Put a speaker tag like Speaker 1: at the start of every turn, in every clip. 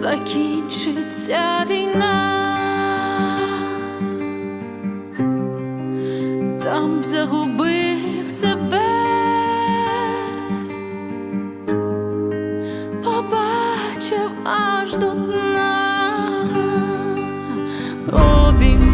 Speaker 1: закінчиться війна, там загубив себе, побачив аж до дна обійм.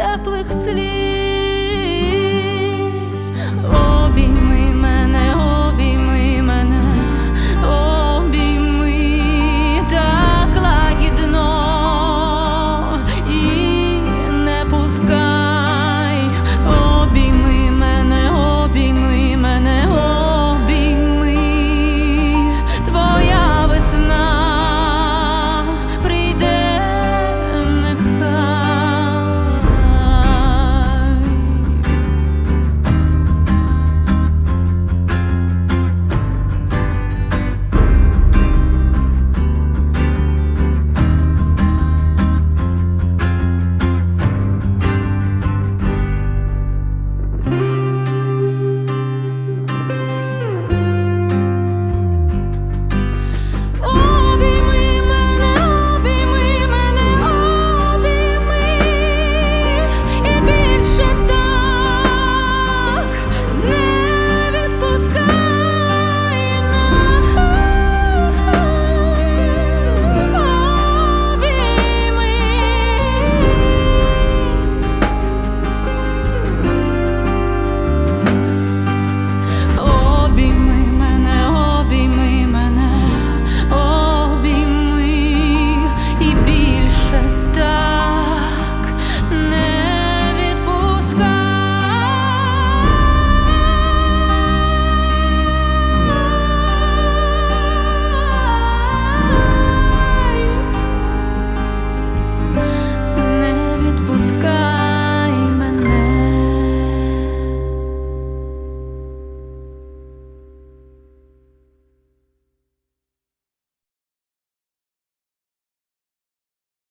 Speaker 1: Теплих слів?